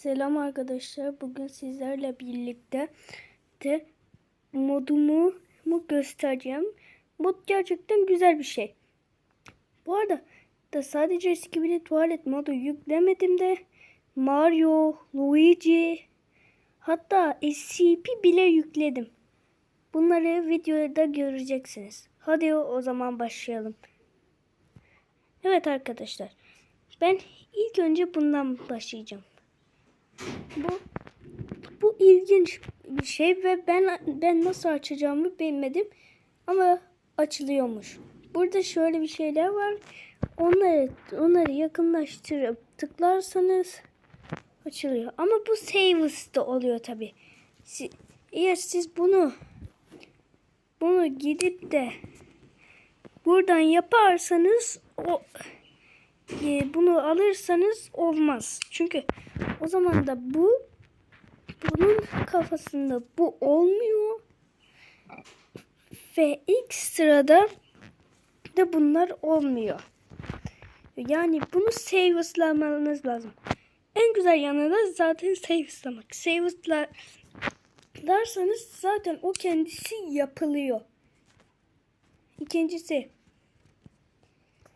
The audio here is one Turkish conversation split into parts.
Selam arkadaşlar. Bugün sizlerle birlikte de modumu mu göstereceğim. Mod gerçekten güzel bir şey. Bu arada da sadece Skibidi Tuvalet modu yüklemedim de Mario, Luigi hatta SCP bile yükledim. Bunları videoda göreceksiniz. Hadi o zaman başlayalım. Evet arkadaşlar. Ben ilk önce bundan başlayacağım. Bu bu ilginç bir şey ve ben ben nasıl açacağımı bilmedim ama açılıyormuş. Burada şöyle bir şeyler var. Onları onları yakınlaştırıp tıklarsanız açılıyor. Ama bu Saves'da oluyor tabi. Eğer siz bunu bunu gidip de buradan yaparsanız o e, bunu alırsanız olmaz. Çünkü o zaman da bu bunun kafasında bu olmuyor. Ve ilk sırada da bunlar olmuyor. Yani bunu saveslamanız lazım. En güzel yanı da zaten saveslamak. Saveslarsanız zaten o kendisi yapılıyor. İkincisi.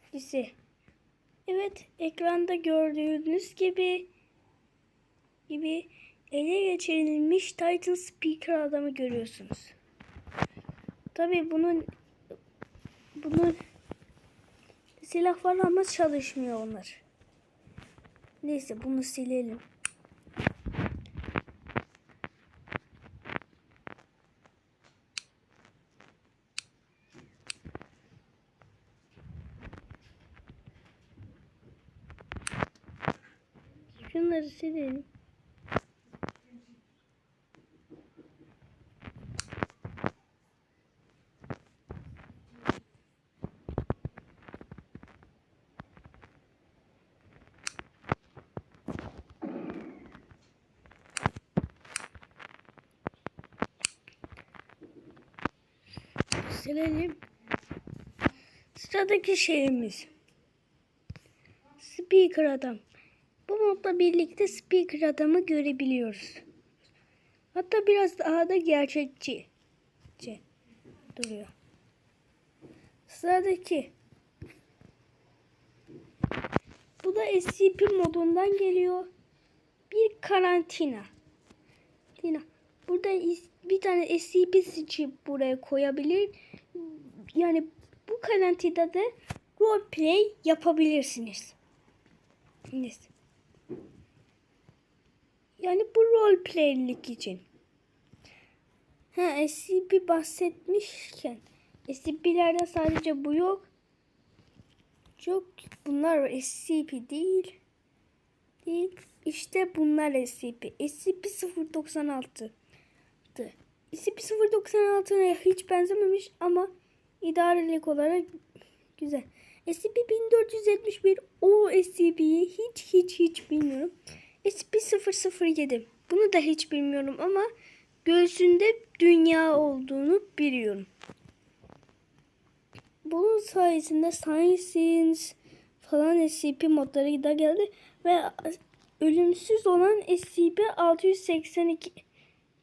İkincisi. Evet, ekranda gördüğünüz gibi gibi ele geçirilmiş title speaker adamı görüyorsunuz. Tabi bunun bunun silah var ama çalışmıyor onlar. Neyse bunu silelim. Şunları silelim. Silelim. Sıradaki şeyimiz. Speaker adam. Modla birlikte speaker adamı görebiliyoruz. Hatta biraz daha da gerçekçi duruyor. Sıradaki bu da SCP modundan geliyor. Bir karantina. Tina. Burada bir tane SCP seçip buraya koyabilir. Yani bu karantinada da roleplay yapabilirsiniz. Neyse. Yani bu roleplaylik için. Ha SCP bahsetmişken SCP'lerde sadece bu yok. Çok bunlar SCP değil. Değil. İşte bunlar SCP. SCP-096. SCP-096'ya hiç benzememiş ama idarelik olarak güzel. SCP-1471 o SCP'yi hiç hiç hiç bilmiyorum. SCP-007 bunu da hiç bilmiyorum ama göğsünde dünya olduğunu biliyorum. Bunun sayesinde Science falan SCP modları da geldi ve ölümsüz olan SCP-682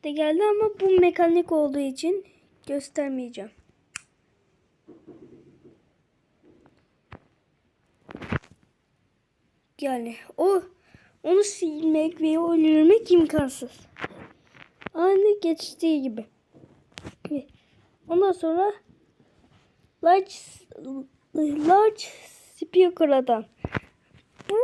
de geldi ama bu mekanik olduğu için göstermeyeceğim. Yani o onu silmek ve öldürmek imkansız. Aynı geçtiği gibi. Ondan sonra large large speaker adam. Bu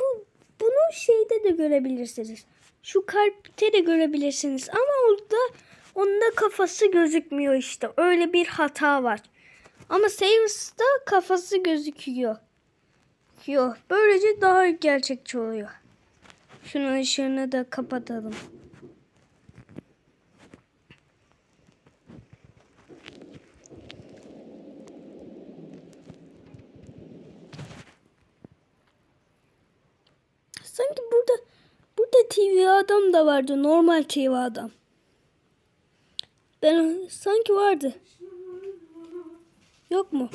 bu bunu şeyde de görebilirsiniz. Şu kalpte de görebilirsiniz ama orada onda kafası gözükmüyor işte. Öyle bir hata var. Ama Saves'da kafası gözüküyor. Yok. Böylece daha gerçekçi oluyor. Şunun ışığını da kapatalım. Sanki burada burada TV adam da vardı. Normal TV adam. Ben sanki vardı. Yok mu?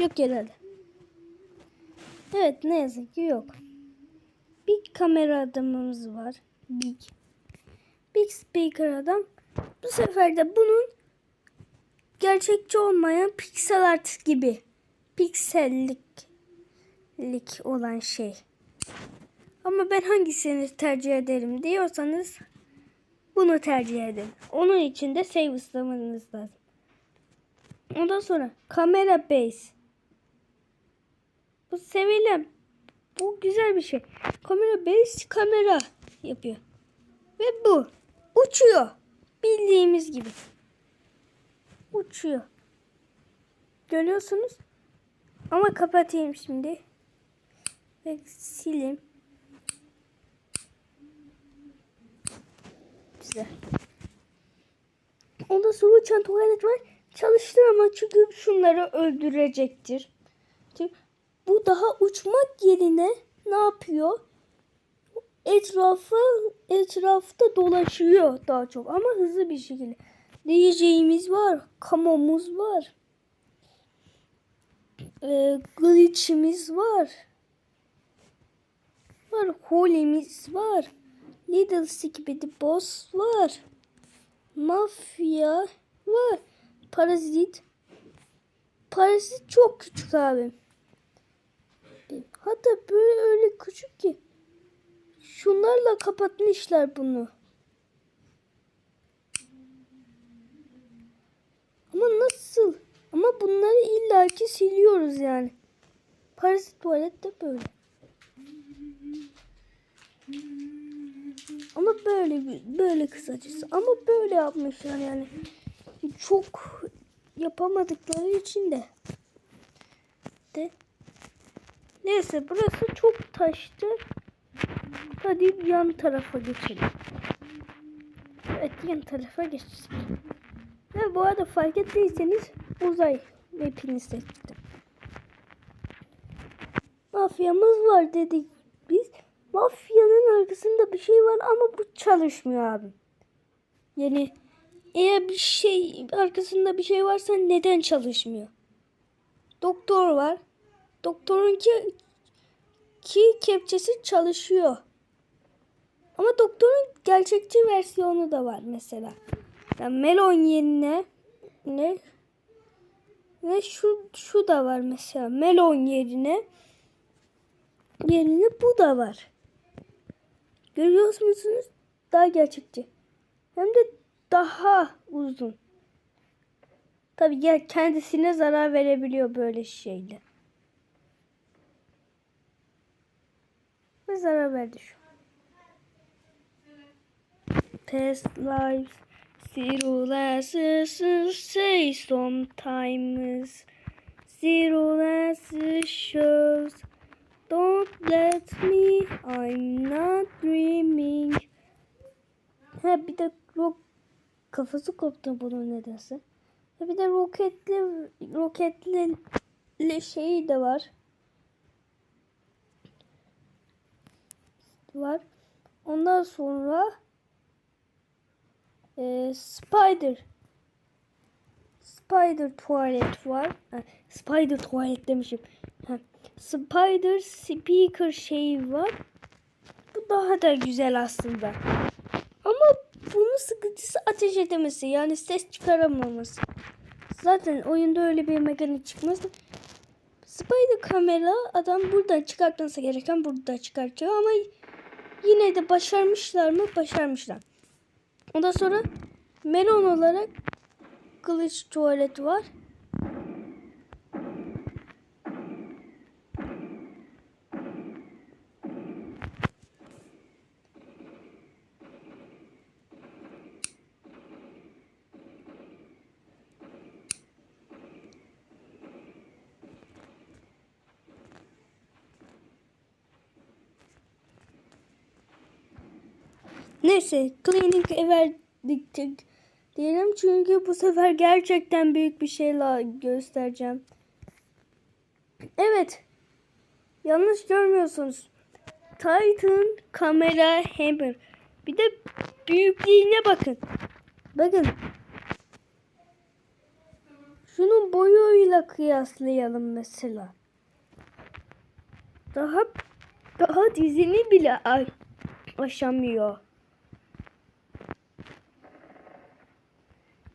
Yok herhalde. Evet ne yazık ki yok. Big kamera adamımız var. Big. Big speaker adam. Bu sefer de bunun gerçekçi olmayan piksel art gibi piksellik lik olan şey. Ama ben hangisini tercih ederim diyorsanız bunu tercih edin. Onun için de save ıslamanız lazım. Ondan sonra kamera base. Bu sevilen bu güzel bir şey. Kamera base kamera yapıyor. Ve bu uçuyor. Bildiğimiz gibi. Uçuyor. Görüyorsunuz. Ama kapatayım şimdi. Ve sileyim. Güzel. Ondan sonra uçan var. Çalıştır ama çünkü şunları öldürecektir. Bu daha uçmak yerine ne yapıyor? Etrafı etrafta dolaşıyor daha çok ama hızlı bir şekilde. DJ'imiz var, kamomuz var. Ee, glitch'imiz var. Var, Holy'miz var. Little Skibidi Boss var. Mafya var. Parazit. Parazit çok küçük abi. Hatta böyle öyle küçük ki. Şunlarla kapatmışlar bunu. Ama nasıl? Ama bunları illaki siliyoruz yani. Parazit tuvalet de böyle. Ama böyle böyle kısacası. Ama böyle yapmışlar yani. Çok yapamadıkları için de. De. Neyse burası çok taştı. Hadi yan tarafa geçelim. Evet yan tarafa geçtik. Ve bu arada fark ettiyseniz uzay mapini seçtim. Mafyamız var dedik biz. Mafyanın arkasında bir şey var ama bu çalışmıyor abi. Yani eğer bir şey arkasında bir şey varsa neden çalışmıyor? Doktor var. Doktorun ki, ki kepçesi çalışıyor. Ama doktorun gerçekçi versiyonu da var mesela. Yani melon yerine ne ve şu şu da var mesela melon yerine yerine bu da var. Görüyor musunuz? Daha gerçekçi. Hem de daha uzun. Tabii ya kendisine zarar verebiliyor böyle şeyle. Zarar verdi şu. Past lives zero lessons say sometimes zero lessons shows don't let me I'm not dreaming Ha bir de rock kafası koptu bunun nedense. Ha bir de roketli roketli şeyi de var. Var. Ondan sonra e, Spider Spider tuvalet var. Ha, Spider tuvalet demişim. Ha, Spider speaker şeyi var. Bu daha da güzel aslında. Ama bunun sıkıntısı ateş edemesi. Yani ses çıkaramaması. Zaten oyunda öyle bir mekanik çıkmaz. Spider kamera adam buradan çıkartması gereken burada çıkartıyor ama yine de başarmışlar mı? Başarmışlar. Ondan sonra melon olarak kılıç tuvalet var. Neyse cleaning verdik diyelim çünkü bu sefer gerçekten büyük bir şeyler göstereceğim. Evet. Yanlış görmüyorsunuz. Titan kamera hammer. Bir de büyüklüğüne bakın. Bakın. Şunun boyuyla kıyaslayalım mesela. Daha Daha dizini bile aşamıyor.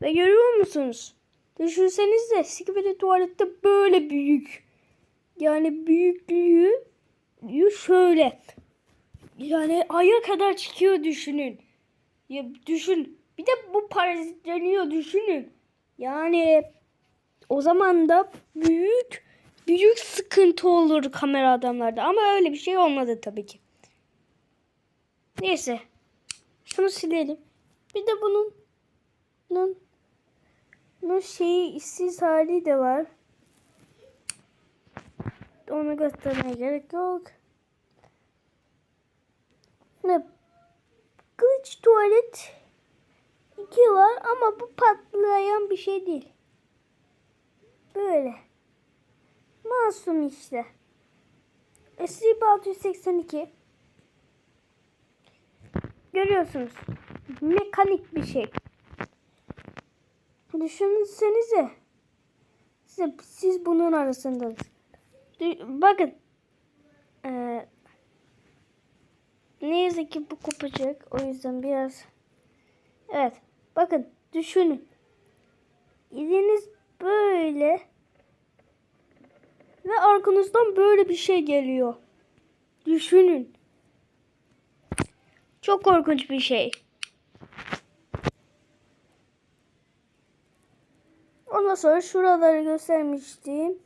Ve görüyor musunuz? Düşünsenize Skibidi tuvalette böyle büyük. Yani büyüklüğü şöyle. Yani aya kadar çıkıyor düşünün. Ya düşün. Bir de bu parazitleniyor düşünün. Yani o zaman da büyük büyük sıkıntı olur kamera adamlarda. Ama öyle bir şey olmadı tabii ki. Neyse. Şunu silelim. Bir de bunun bunun, bunun şeyi işsiz hali de var. Onu göstermeye gerek yok. Ne? Kılıç tuvalet iki var ama bu patlayan bir şey değil. Böyle. Masum işte. SCP-682 Görüyorsunuz. Mekanik bir şey. Düşünsenize. Siz, siz bunun arasındasınız. Bakın. Ee, ne yazık ki bu kopacak. O yüzden biraz... Evet. Bakın. Düşünün. İziniz böyle. Ve arkanızdan böyle bir şey geliyor. Düşünün. Çok korkunç bir şey. Ondan sonra şuraları göstermiştim.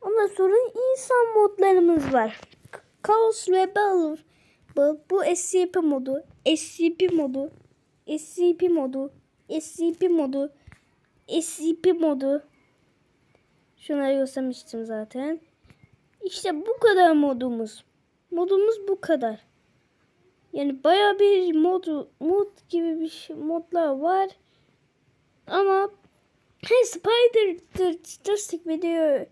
Ondan sonra insan modlarımız var. Kaos ve. Bu, bu SCP modu. SCP modu. SCP modu. SCP modu. SCP modu. Şunları göstermiştim zaten. İşte bu kadar modumuz. Modumuz bu kadar. Yani baya bir mod mod gibi bir şey, modlar var. Ama he, Spider Spider Stickman'i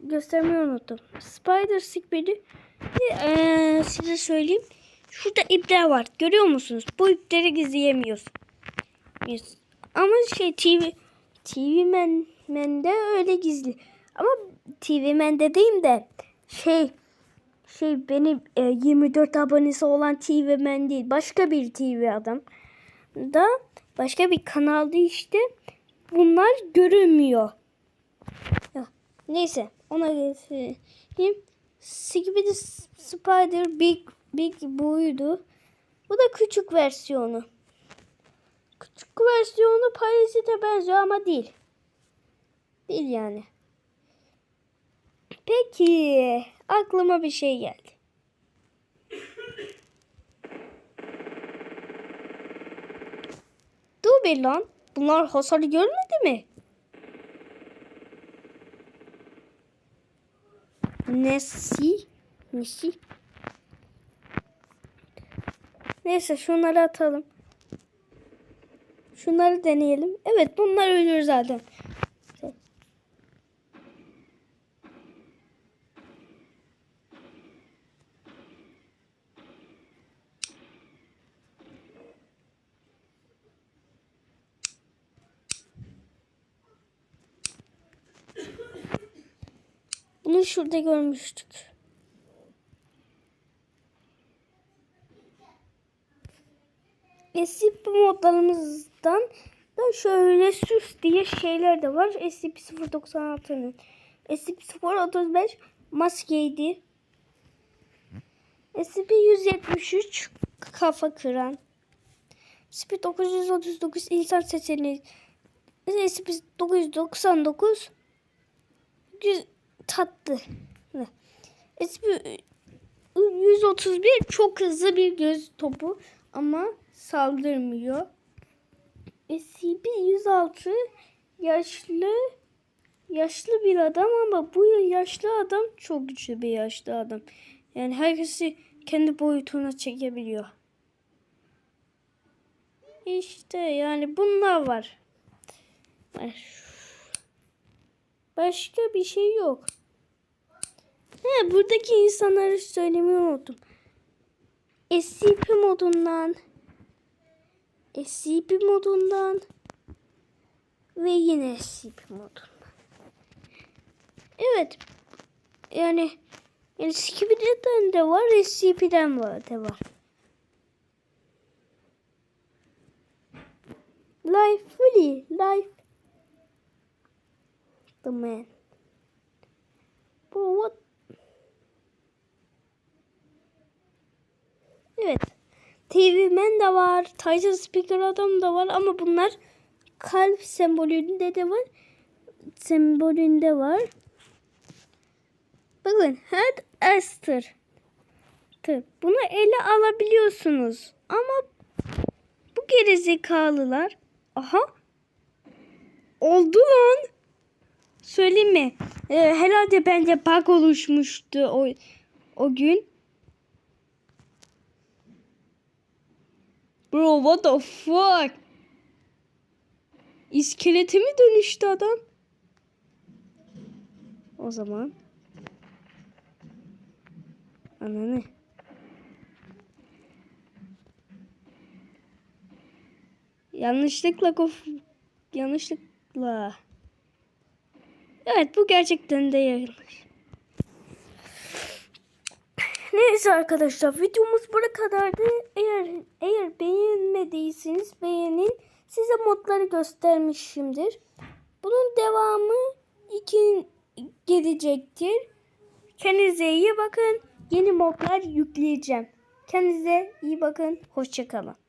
göstermeyi unuttum. Spider Stickman'i ee, size söyleyeyim. Şurada ipler var. Görüyor musunuz? Bu ipleri gizleyemiyoruz. Ama şey TV TV Man, Man'de öyle gizli. Ama TV Man'de değil de şey şey benim e, 24 abonesi olan TV Man değil. Başka bir TV adam. Da başka bir kanalda işte bunlar görünmüyor. Ya, neyse ona geçeyim. Skibidi Spider Big Big buydu. Bu da küçük versiyonu. Küçük versiyonu Parazit'e benziyor ama değil. Değil yani. Peki. Aklıma bir şey geldi. Dur. Bunlar hasarı görmedi mi? Nesi? Nesi? Neyse şunları atalım. Şunları deneyelim. Evet bunlar ölür zaten. Bunu şurada görmüştük. SCP modlarımızdan da şöyle süs diye şeyler de var. SCP-096'nın. SCP-035 maskeydi. SCP-173 kafa kıran. SCP-939 insan sesini. SCP-999 güz tatlı. SCP-131 çok hızlı bir göz topu ama saldırmıyor. SCP-106 yaşlı yaşlı bir adam ama bu yaşlı adam çok güçlü bir yaşlı adam. Yani herkesi kendi boyutuna çekebiliyor. İşte yani bunlar var. Başka bir şey yok. He, buradaki insanları söylemeyi unuttum. SCP modundan SCP modundan ve yine SCP modundan. Evet. Yani Skibid'den de var, SCP'den var de var. Life fully, life. The man. Bro, what? Evet. TV Man de var. Titan Speaker adam da var ama bunlar kalp sembolünde de var. Sembolünde var. Bakın Head Esther. Bunu ele alabiliyorsunuz. Ama bu gerizekalılar aha oldu lan. Söyleyeyim mi? Ee, herhalde bence bug oluşmuştu o o gün. Bro what the fuck? İskelete mi dönüştü adam? O zaman. Ananı. Yanlışlıkla kof... Yanlışlıkla. Evet bu gerçekten de yanlış. Neyse arkadaşlar videomuz buraya kadardı. Eğer eğer beğenmediyseniz beğenin. Size modları göstermişimdir. Bunun devamı iki gelecektir. Kendinize iyi bakın. Yeni modlar yükleyeceğim. Kendinize iyi bakın. Hoşçakalın.